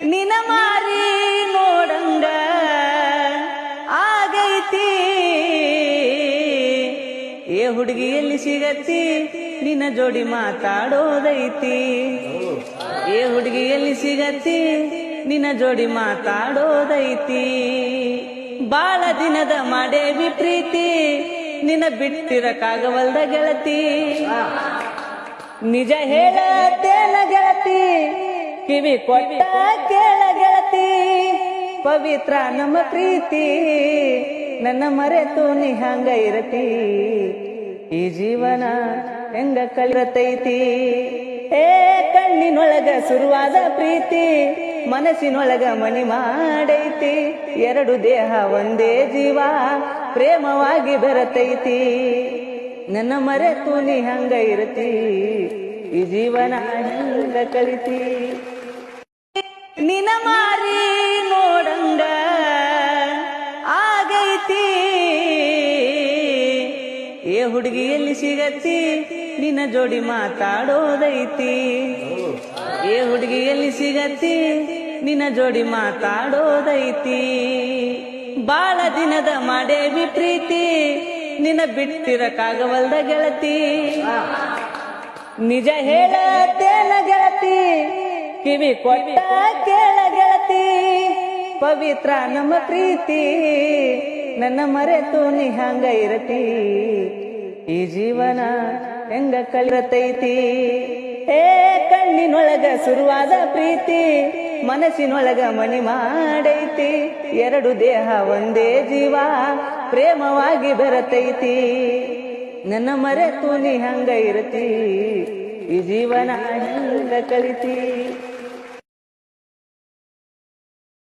ನಿನ ಮಾರಿ ನೋಡಂಗ ಆಗೈತಿ. ಏ ಹುಡುಗಿ ಎಲ್ಲಿ ಸಿಗತ್ತಿ? ನಿನ್ನ ಜೋಡಿ ಮಾತಾಡೋದೈತಿ. ಏ ಹುಡುಗಿ ಎಲ್ಲಿ ಸಿಗತ್ತಿ? ನಿನ್ನ ಜೋಡಿ ಮಾತಾಡೋದೈತಿ. ಬಾಳ ದಿನದ ಮಾಡೇವಿ ಪ್ರೀತಿ ನಿನ್ನ ಬಿಟ್ಟಿರಕ್ಕಾಗವಲ್ದ ಗೆಳತಿ. ನಿಜ ಹೇಳತ್ತೇನ ಗೆಳತಿ? ಕಿವಿ ಕೊಟ್ಟ ಕೇಳ ಗೆಳತಿ ಪವಿತ್ರ ನಮ್ಮ ಪ್ರೀತಿ, ನನ್ನ ಮರೆತು ನೀ ಹಂಗ ಇರತಿ. ಈ ಜೀವನ ಹೆಂಗ ಕಲಿರತೈತಿ ಏ ಕಣ್ಣಿನೊಳಗ ಶುರುವಾದ ಪ್ರೀತಿ, ಮನಸ್ಸಿನೊಳಗ ಮನಿ ಮಾಡೈತಿ. ಎರಡು ದೇಹ ಒಂದೇ ಜೀವ, ಪ್ರೇಮವಾಗಿ ಬೆರತೈತಿ. ನನ್ನ ಮರೆತು ನೀ ಹಂಗ ಇರತಿ. ಈ ಜೀವನ ಹೆಂಗ ಕಳಿತಿ? ನಿನ ಮಾರಿ ನೋಡಂಗ ಆಗೈತಿ. ಏ ಹುಡುಗಿಯಲ್ಲಿ ಸಿಗತ್ತಿ ನಿನ್ನ ಜೋಡಿ ಮಾತಾಡೋದೈತಿ. ಏ ಹುಡುಗಿಯಲ್ಲಿ ಸಿಗತ್ತಿ ನಿನ್ನ ಜೋಡಿ ಮಾತಾಡೋದೈತಿ. ಬಾಳ ದಿನದ ಮಾಡೇವಿ ಪ್ರೀತಿ ನಿನ್ನ ಬಿಟ್ಟಿರಕ್ಕಾಗವಲ್ದ ಗೆಳತಿ. ನಿಜ ಹೇಳತ್ತೇನ ಗೆಳತಿ ಕಿವಿ ಕೊಟ್ಟ ಕೇಳ ಗೆಳತಿ ಪವಿತ್ರ ನಮ್ಮ ಪ್ರೀತಿ, ನನ್ನ ಮರೆತು ನೀ ಹಂಗ ಇರತಿ. ಈ ಜೀವನ ಹೆಂಗ ಕಳಿರತೈತಿ? ಏ, ಕಣ್ಣಿನೊಳಗ ಶುರುವಾದ ಪ್ರೀತಿ, ಮನಸ್ಸಿನೊಳಗ ಮಣಿ ಮಾಡೈತಿ. ಎರಡು ದೇಹ ಒಂದೇ ಜೀವ, ಪ್ರೇಮವಾಗಿ ಬರತೈತಿ. ನನ್ನ ಮರೆತು ನೀ ಹಂಗ ಇರತಿ. ಈ ಜೀವನ ಹೆಂಗ ಕಲಿತಿ